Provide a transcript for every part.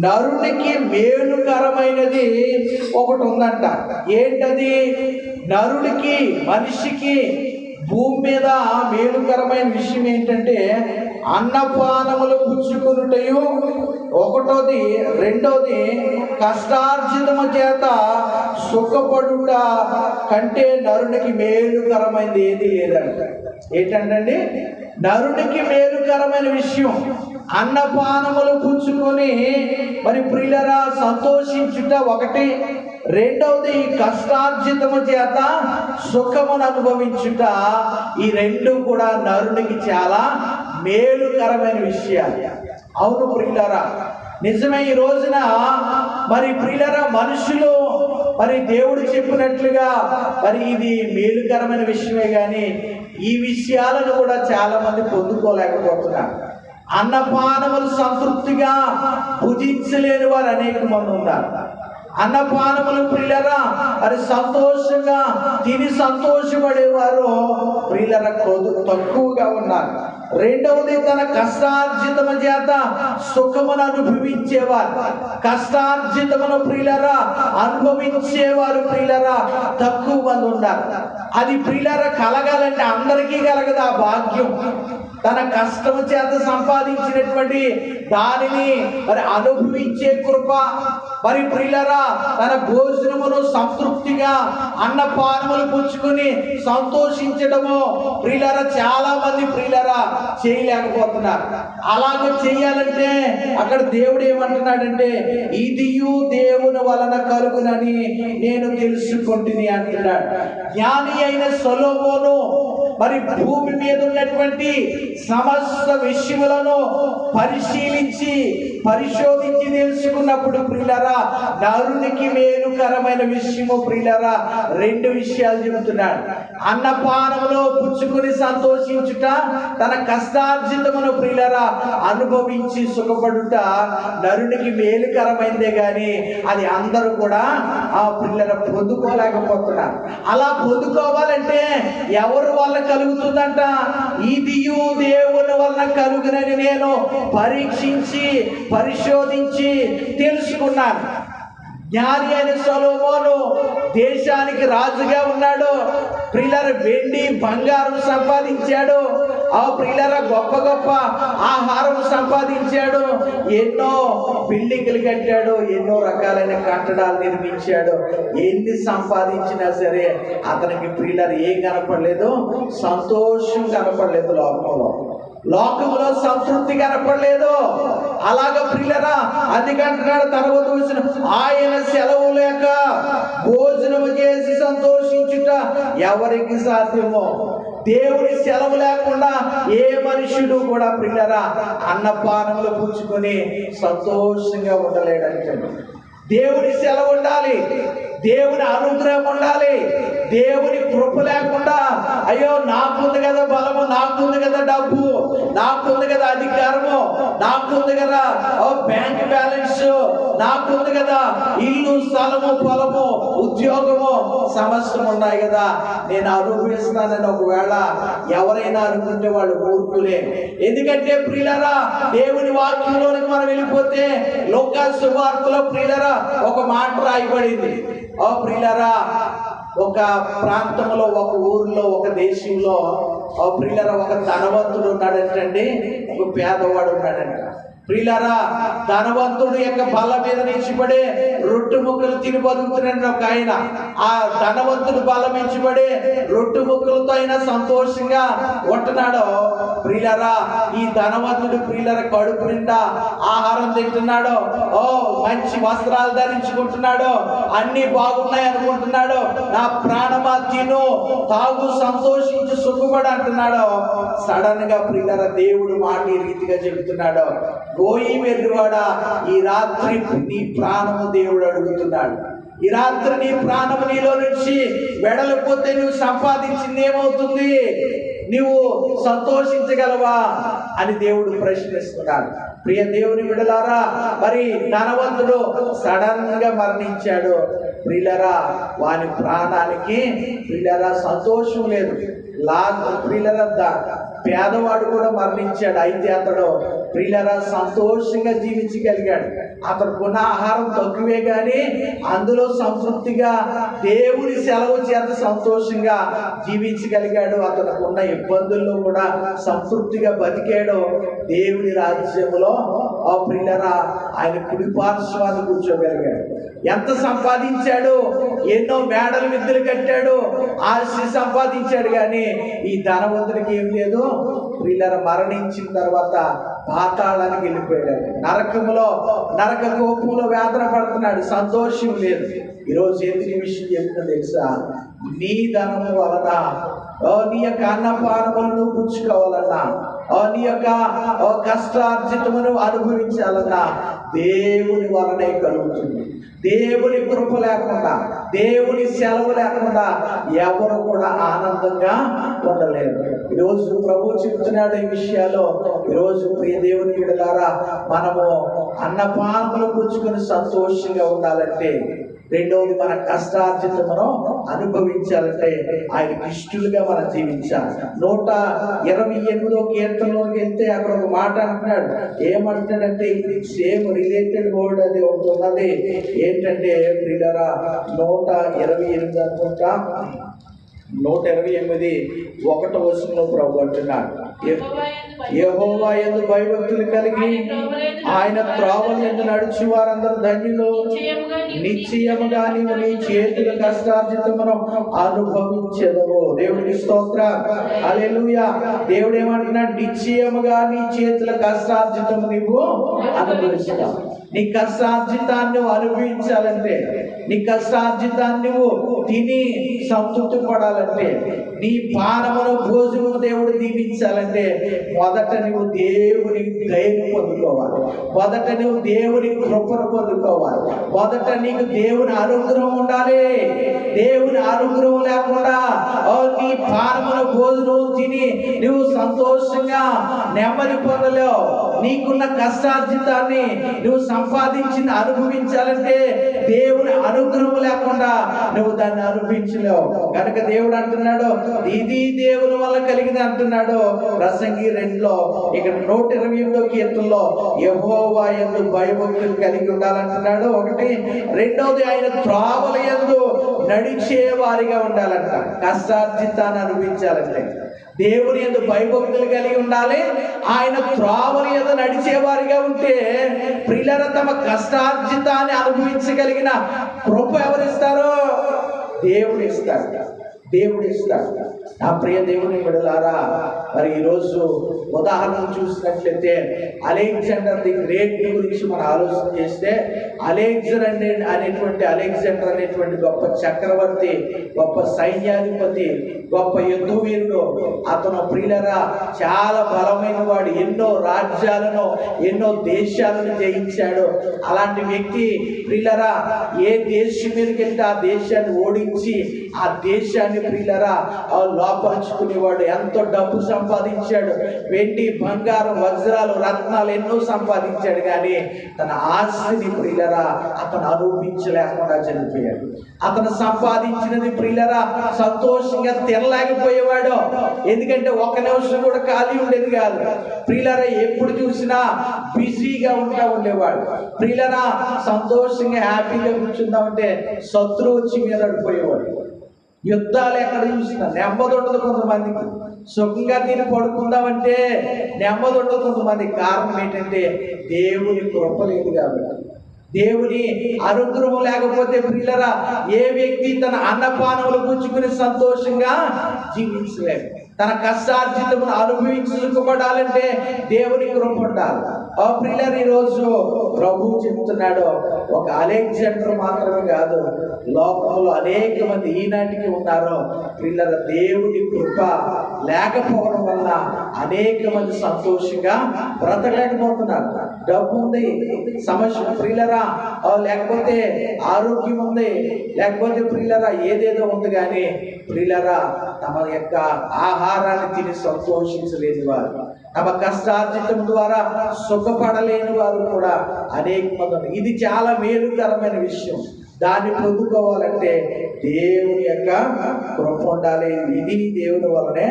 నరునికి మేలుకరమైనది ఒకటి ఉందంట. ఏంటది? నరుడికి మనిషికి భూమి మీద మేలుకరమైన విషయం ఏంటంటే అన్నపానములు పుచ్చుకునుటయు ఒకటోది. రెండోది కష్టార్జితము చేత సుఖపడుట కంటే నరునికి మేలుకరమైనది ఏది లేదంట. ఏంటంటే నరునికి మేలుకరమైన విషయం. అన్నపానములు పుచ్చుకొని మరి ప్రియులరా సంతోషించుట ఒకటి. రెండవది కష్టార్జితము చేత సుఖమును అనుభవించుట. ఈ రెండు కూడా నరునికి చాలా మేలుకరమైన విషయాలు. అవును ప్రియులరా నిజమే ఈ రోజున మరి ప్రియులరా మనుషులు మరి దేవుడు చెప్పినట్లుగా మరి ఇది మేలుకరమైన విషయమే కానీ ఈ విషయాలను కూడా చాలామంది పొందుకోలేకపోతున్నారు. అన్నపానములు సంతృప్తిగా భుజించలేని వారు అనేక మంది ఉన్నారు. అన్నపానములు ప్రియులరా అది సంతోషంగా తిని సంతోషపడేవారు ప్రియులర తక్కువగా ఉన్నారు. రెండవది తన కష్టార్జితము చేత సుఖమును అనుభవించేవారు. కష్టార్జితమును ప్రియులరా అనుభవించేవారు ప్రియులరా తక్కువ మంది ఉన్నారు. అది ప్రియులరా కలగాలంటే అందరికీ కలగదు ఆ భాగ్యం. తన కష్టం చేత సంపాదించినటువంటి దానిని మరి అనుభవించే కృప. మరి ప్రియులరా తన భోజనమును సంతృప్తిగా అన్నపానములు పుచ్చుకొని సంతోషించడము ప్రియులరా చాలా మంది ప్రియులరా చేయలేకపోతున్నారు. అలాగే చేయాలంటే అక్కడ దేవుడు ఏమంటున్నాడంటే ఇదియు దేవుని వలన కలుగునని నేను తెలుసుకుంటుని అంటున్నాడు. జ్ఞాని అయిన సొలోమోను మరి భూమి మీద ఉన్నటువంటి సమస్త విషయములను పరిశీలించి పరిశోధించి తెలుసుకున్నప్పుడు ప్రియులరా నరునికి మేలుకరమైన విషయము ప్రియులరా రెండు విషయాలు చెబుతున్నాడు. అన్నపానములో పుచ్చుకుని సంతోషించుట తన కష్టార్జితమును ప్రియులరా అనుభవించి సుఖపడుట నరునికి మేలుకరమైందే గాని అది అందరూ కూడా ఆ పిల్లల పొందుకోలేకపోతున్నారు. అలా పొందుకోవాలంటే ఎవరు వాళ్ళకి కలుగుతుందంట. ఇదియు దేవుని వలన కలుగునని నేను పరీక్షించి పరిశోధించి తెలుసుకున్నాను. జ్ఞాని అయిన సొలోమోను దేశానికి రాజుగా ఉన్నాడు. ప్రియులర వెండి బంగారం సంపాదించాడు. ఆ ప్రియులర గొప్ప గొప్ప ఆహారం సంపాదించాడు. ఎన్నో బిల్డింగ్లు కట్టాడు. ఎన్నో రకాలైన కట్టడాలు నిర్మించాడు. ఎన్ని సంపాదించినా సరే అతనికి ప్రిల్లర్ ఏం కనపడలేదు. సంతోషం కనపడలేదు లోకంలో. లోకంలో సంతృప్తి కనపడలేదు. అలాగ ప్రియులరా అందుకంటున్నాడు తర్వాత వచ్చిన ఆయన సెలవు లేక భోజనం చేసి సంతోషించుట ఎవరికి సాధ్యమో? దేవుడి సెలవు లేకుండా ఏ మనుషుడు కూడా ప్రియులరా అన్నపానములు పుచ్చుకొని సంతోషంగా ఉండలేడంటే దేవుడి సెలవు ఉండాలి. దేవుని అనుగ్రహం ఉండాలి. దేవుని కృప లేకుండా అయ్యో నాకుంది కదా బలము నాకుంది కదా డబ్బు నాకుంది కదా అధికారము నాకుంది కదా ఓ బ్యాంక్ బ్యాలెన్స్ నాకుంది కదా ఇల్లు స్థలము పొలము ఉద్యోగము సమస్యలు ఉన్నాయి కదా. నేను అనుభవిస్తానని ఒకవేళ ఎవరైనా అనుకుంటే వాళ్ళు ఊరుకులే ఎందుకంటే ప్రియులరా దేవుని వాక్యంలోనికి మనం వెళ్ళిపోతే లోకా శుభార్తలో ప్రియులరా ఒక మాట రాయబడింది. ఓ ప్రియులరా ఒక ప్రాంతంలో ఒక ఊరిలో ఒక దేశంలో ఓ ప్రియులరా ఒక ధనవంతుడు ఉన్నాడంటండి ఒక పేదవాడు ఉన్నాడంట. ప్రియులరా ధనవంతుడు యొక్క బల్ల మీద నిలిచిపడే రొట్టు ముక్కలు తిని బతుకుతున్నాడు ఒక ఆయన. ఆ ధనవంతుడు బలం మించిపడే రొట్టు ముక్కలతో అయినా సంతోషంగా ఉంటున్నాడు? ప్రియులరా ఈ ధనవంతుడు ప్రియులర కడుపు నిండా ఆహారం తింటున్నాడు? ఓ మంచి వస్త్రాలు ధరించుకుంటున్నాడు? అన్ని బాగున్నాయి అనుకుంటున్నాడు? నా ప్రాణమా తిను తాగు సంతోషించి సుఖపడు అంటున్నాడు? సడన్గా ప్రియులర దేవుడు మాట ఈ రీతిగా చెబుతున్నాడు. పోయి వెర్రువాడా ఈ రాత్రి నీ ప్రాణము దేవుడు అడుగుతున్నాడు. ఈ రాత్రి నీ ప్రాణము నీలో నుంచి వెడలిపోతే నువ్వు సంపాదించింది ఏమవుతుంది నువ్వు సంతోషించగలవా? అని దేవుడు ప్రశ్నిస్తున్నాడు. ప్రియ దేవుని విడలారా మరి ధనవంతుడు సడన్గా మరణించాడు. ప్రిలరా వాని ప్రాణానికి ప్రిలరా సంతోషం లేదు. లా ప్రిలరా పేదవాడు కూడా మరణించాడు. అయితే అతడు ప్రియులరా సంతోషంగా జీవించగలిగాడు. అతడుకున్న ఆహారం తక్కువే కానీ అందులో సంతృప్తిగా దేవుని సెలవు చేత సంతోషంగా జీవించగలిగాడు. అతనుకున్న ఇబ్బందుల్లో కూడా సంతృప్తిగా బతికాడు. దేవుని రాజ్యంలో ఆ ప్రియులరా ఆయన కుడిపార్శ్వాన్ని కూర్చోగలిగాడు. ఎంత సంపాదించాడు? ఎన్నో మేడలు విద్యలు కట్టాడు. ఆశ సంపాదించాడు కానీ ఈ ధనవంతుడికి ఏం లేదు. ప్రియులర మరణించిన తర్వాత పాతాళానికి వెళ్ళిపోయాడు. నరకములో నరక కోపంలో వేదన పడుతున్నాడు. సంతోషం లేదు. ఈరోజు ఎందుకు ఈ విషయం చెప్తున్నా తెలుసా? నీ ధనము వలన. నీ యొక్క అన్నపానములను పుచ్చుకోవాలన్నా. నీ యొక్క కష్టార్జితమును అనుభవించాలన్నా. దేవుని వలనే కలుగుతుంది దేవుని కృప లేకుండా దేవుని సెలవు లేకుండా ఎవరు కూడా ఆనందంగా ఉండలేరు. ఈరోజు ప్రభు చెప్తున్నాడు ఈ విషయాల్లో. ఈరోజు ప్రియ దేవుని ద్వారా మనము అన్నపానములు పుచ్చుకొని సంతోషంగా ఉండాలంటే రెండవది మన కష్టార్జితమును అనుభవించాలంటే ఆయనకి ఇష్టలుగా మనం జీవించాలి. నూట ఇరవై ఎనిమిదో కీర్తనలోకి వెళ్తే అక్కడ ఒక మాట అంటున్నాడు. ఏమంటున్నాడంటే ఇది సేమ్ రిలేటెడ్ వర్డ్ అది ఒకటి ఉన్నది. ఏంటంటే ప్రియులరా నూట ఇరవై ఎనిమిది అనుకుంటా నూట ఇరవై ఎనిమిది ఒకటి వచనంలో ప్రభు అంటున్నాడు. యెహోవా యందు భయభక్తులు కలిగి ఆయన త్రోవలు ఎందు నడిచి వారందరూ ధన్యులు. నిశ్చయముగా నీవు నీ చేతుల కష్టార్జితమును అనుభవించదవు దేవుడికి స్తోత్ర. అలెలుయ దేవుడు ఏమంటున్నాడు? నిశ్చయముగా నీ చేతుల కష్టార్జితము నీవు అనుభవిస్తావు. నీ కష్టార్జితాన్ని అనుభవించాలంటే నీ కష్టార్జితాన్ని నువ్వు తిని సంతృప్తి పడాలంటే నీ పానమును భోజనము దేవుడు దీవించాలంటే మొదట నువ్వు దేవుని దయను పొందుకోవాలి. మొదట నువ్వు దేవుని కృపను పొందుకోవాలి. మొదట నీకు దేవుని అనుగ్రహం ఉండాలి. దేవుని అనుగ్రహం లేకుండా ఓ నీ పానమును భోజనం తిని నువ్వు సంతోషంగా నెమ్మది పొందలేవు. నీకున్న కష్టార్జితాన్ని నువ్వు సంపాదించిన అనుభవించాలంటే దేవుని అనుగ్రహం లేకుండా నువ్వు దాన్ని అనుభవించలేవు. కనుక దేవుడు అంటున్నాడు ఇది దేవుని వల్ల కలిగింది అంటున్నాడు. ప్రసంగి రెండులో ఇక్కడ నూట ఇరవై ఎనిమిదో కీర్తనలో యహోవా ఎందు భయభక్తులు కలిగి ఉండాలంటున్నాడు. ఒకటి రెండవది ఆయన త్రావల ఎందు నడిచే వారిగా ఉండాలంట. కష్టార్జితాన్ని అనిపించాలంటే దేవుని ఎందు భయభక్తులు కలిగి ఉండాలి. ఆయన త్రావని ఎందు నడిచేవారిగా ఉంటే ప్రియుల తమ కష్టార్జితాన్ని అనుభవించగలిగిన కృప ఎవరిస్తారో? దేవుడు ఇస్తాడు దేవుడు ఇస్తాడు నా ప్రియ దేవుని విడలారా మరి ఈరోజు ఉదాహరణ చూసినట్లయితే అలెగ్జాండర్ ది గ్రేట్ గురించి మనం ఆలోచన చేస్తే అలెగ్జర్ అనే అనేటువంటి అలెగ్జాండర్ అనేటువంటి గొప్ప చక్రవర్తి గొప్ప సైన్యాధిపతి గొప్ప యుద్ధవీరుడు అతను ప్రియులరా చాలా బలమైన వాడు ఎన్నో రాజ్యాలను ఎన్నో దేశాలను జయించాడు. అలాంటి వ్యక్తి ప్రియులరా ఏ దేశం మీదకి వెళ్తే ఆ దేశాన్ని ఓడించి ఆ దేశాన్ని ప్రియులరా ఆ లోపరుచుకునేవాడు. ఎంతో డబ్బు సంపాదించాడు. వెండి బంగారం వజ్రాలు రత్నాలు ఎన్నో సంపాదించాడు కానీ తన ఆస్తిని ప్రియులరా అతను ఆరోపించలేకుండా చనిపోయాడు. అతను సంపాదించినది ప్రియులరా సంతోషంగా తినలేకపోయేవాడు. ఎందుకంటే ఒక నిమిషం కూడా ఖాళీ ఉండేది కాదు. ప్రియులరా ఎప్పుడు చూసినా బిజీగా ఉంటా ఉండేవాడు. ప్రియులరా సంతోషంగా హ్యాపీగా కూర్చుందామంటే శత్రువు వచ్చి మీద పడిపోయేవాడు. యుద్ధాలు ఎక్కడ చూసినా నెమ్మది ఉండదు కొంతమందికి. సుఖంగా తిని పడుకుందామంటే నెమ్మది ఉండదు కొంతమందికి. కారణం ఏంటంటే దేవుని కృప లేదు కాబట్టి. దేవుని అనుగ్రహం లేకపోతే ప్రియులరా ఏ వ్యక్తి తన అన్నపానములు పుచ్చుకుని సంతోషంగా జీవించలేదు తన కష్టార్జితమును అనుభవించుకోబడాలంటే దేవుని కృప ఉండాలి. ఆ ప్రియులర్ ఈరోజు ప్రభు చెప్తున్నాడు ఒక అలెగ్జాండర్ మాత్రమే కాదు లోకంలో అనేక మంది ఈనాటికి ఉన్నారు. ప్రియులర దేవుని కృప లేకపోవడం వల్ల అనేక మంది సంతోషంగా బ్రతకలేకపోతున్నారు. డబ్బు ఉంది సమస్య ప్రియులరా. లేకపోతే ఆరోగ్యం ఉంది. లేకపోతే ప్రియులరా ఏదేదో ఉంది కానీ ప్రియులరా తమ యొక్క ఆహారాన్ని తిని సంతోషించలేని వారు. తమ కష్టార్జితం ద్వారా సుఖపడలేని వారు కూడా అనేక మంది ఇది చాలా మేలుకరమైన విషయం. దాన్ని పొందుకోవాలంటే దేవుని యొక్క కృప ఉండాలి. ఇది దేవుని వలనే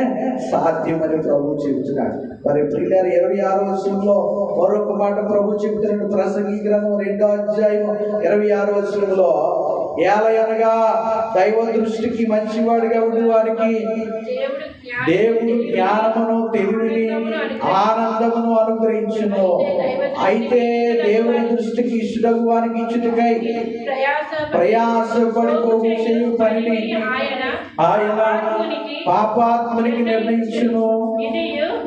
సాధ్యమని ప్రభు చెబుతున్నాడు. మరి ప్రియులార ఇరవై ఆరో వచనంలో మరొక మాట ప్రభు చెబుతున్నాడు. ప్రసంగి గ్రంథం రెండో అధ్యాయం ఇరవై ఆరో వచనంలో ఏలయనగా దైవ దృష్టికి మంచివాడిగా ఉండే వారికి దేవుడు జ్ఞానమును తెలివిని ఆనందమును అనుగ్రహించును. అయితే దేవుని దృష్టికి ఇష్టడు వారికి ఇచ్చుటకై ప్రయాసపడి పోగు చేయు పనిని ఆయన పాపాత్మునికి నిర్ణయించును.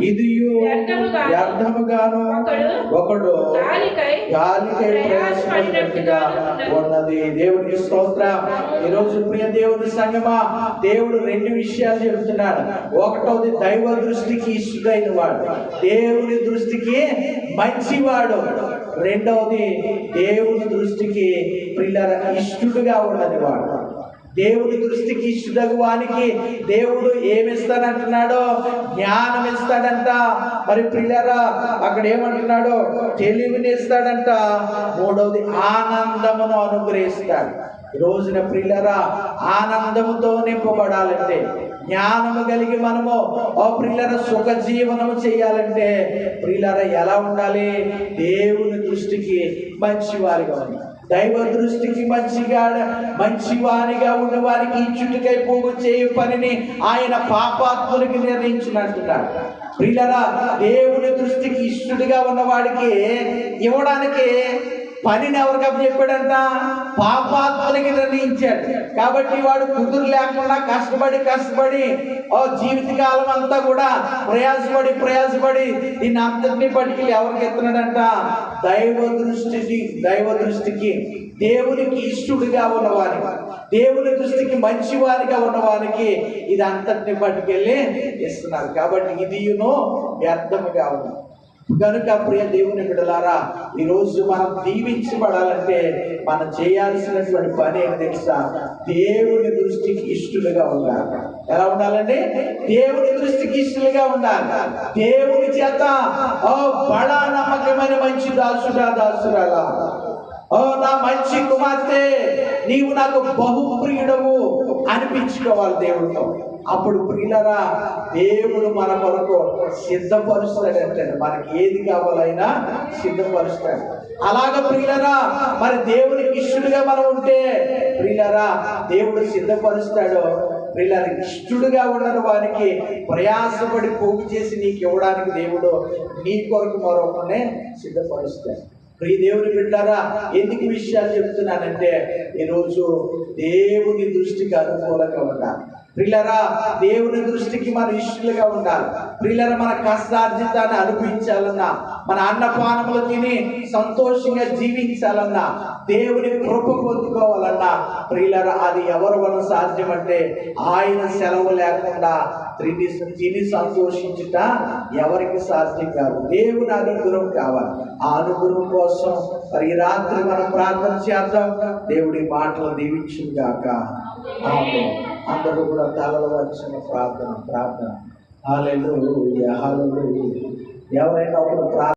ఇది వ్యర్థముగాను ఒకడు గాలికై గాలికై ప్రయాసపడినట్టుగా ఉన్నది. దేవునికి స్తోత్రం. ఈరోజు ప్రియ దేవుని సంగమా దేవుడు రెండు విషయాలు చెబుతున్నాడు. ఒకటోది దైవ దృష్టికి ఇష్టడైన వాడు. దేవుని దృష్టికి మంచివాడు. రెండవది దేవుని దృష్టికి పిల్లల ఇష్టడుగా ఉన్నది వాడు. దేవుడి దృష్టికి ఇష్టడగు వానికి దేవుడు ఏమిస్తానంటున్నాడో జ్ఞానం ఇస్తాడంట. మరి పిల్లరా అక్కడ ఏమంటున్నాడో తెలివిని ఇస్తాడంట మూడవది ఆనందమును అనుగ్రహిస్తాడు. రోజున ప్రిల్లరా ఆనందముతో నింపబడాలంటే జ్ఞానము కలిగి మనము ఓ ప్రిల్లర సుఖ జీవనము చేయాలంటే ప్రిల్లర ఎలా ఉండాలి? దేవుని దృష్టికి మంచివారిగా ఉండాలి. దైవ దృష్టికి మంచిగా మంచివారిగా ఉన్న వారికి ఇచ్చుటికై పోగు చేయు పనిని ఆయన పాపాత్మునికి నిర్ణయించినట్టున్నాడు ప్రియులరా దేవుని దృష్టికి ఇష్టడిగా ఉన్నవాడికి ఇవ్వడానికి పనిని ఎవరికి చెప్పాడంట? పాపాత్మలకి నిర్ణయించాడు. కాబట్టి వాడు కుదురు లేకుండా కష్టపడి కష్టపడి ఓ జీవితకాలం అంతా కూడా ప్రయాసపడి ప్రయాసపడి దీన్ని అంతటినీ పట్టుకెళ్ళి ఎవరికి ఎత్తున్నాడంట? దైవ దృష్టికి దైవ దృష్టికి. దేవునికి ఇష్టడుగా ఉన్నవారికి దేవుని దృష్టికి మంచివారిగా ఉన్నవారికి ఇది అంతటిని పట్టుకెళ్ళి ఇస్తున్నారు. కాబట్టి ఇదియును వ్యర్థముగా ఉంది. కనుక ప్రియ దేవుని బిడలారా ఈరోజు మనం దీవించబడాలంటే మనం చేయాల్సినటువంటి పని ఏమి తెలుసా? దేవుని దృష్టికి ఇష్టలుగా ఉండాలి. ఎలా ఉండాలండి? దేవుని దృష్టికి ఇష్టలుగా ఉండాలి. దేవుని చేత ఓ బడా నమ్మకమైన మంచి దాసుడా దాసురాలా. ఓ నా మంచి కుమార్తె నీవు నాకు బహుప్రియుడవు. అనిపించుకోవాలి దేవుడితో. అప్పుడు ప్రియులరా దేవుడు మన కొరకు సిద్ధపరుస్తాడంటే మనకి ఏది కావాలైనా సిద్ధపరుస్తాడు. అలాగ ప్రియులరా మరి దేవునికి ఇష్టడుగా మనం ఉంటే ప్రియులరా దేవుడు సిద్ధపరుస్తాడు. ప్రియులరా ఇష్టడుగా ఉండని వారికి ప్రయాసపడి పోగు చేసి నీకు ఇవ్వడానికి దేవుడు నీ కొరకు మరొకనే సిద్ధపరుస్తాడు. ప్రియ దేవుని బిడ్డారా ఎందుకు విషయాలు చెప్తున్నానంటే ఈరోజు దేవుని దృష్టికి అనుకూలంగా ఉండాలి. ప్రిల్లరా దేవుని దృష్టికి మన ఇష్టలుగా ఉండాలి. ప్రిల్లరా మన కష్టార్జితాన్ని అనుభవించాలన్నా మన అన్నపానములు తిని సంతోషంగా జీవించాలన్నా దేవుని కృప పొందుకోవాలన్నా ప్రిల్లర అది ఎవరి సాధ్యం సాధ్యమంటే ఆయన సెలవు లేకుండా తిని తిని సంతోషించుట ఎవరికి సాధ్యం కాదు. దేవుని అనుగ్రహం కావాలి. ఆ అనుగ్రహం కోసం మరి ఈ రాత్రి మనం ప్రార్థన చేద్దాం. దేవుడి మాటలు దీవించుగాక ఆమె అందరూ కూడా తలలు వచ్చిన ప్రార్థన ప్రార్థన. హాలెలూయా హాలెలూయా ఎవరైనా ఒకరు ప్రార్థన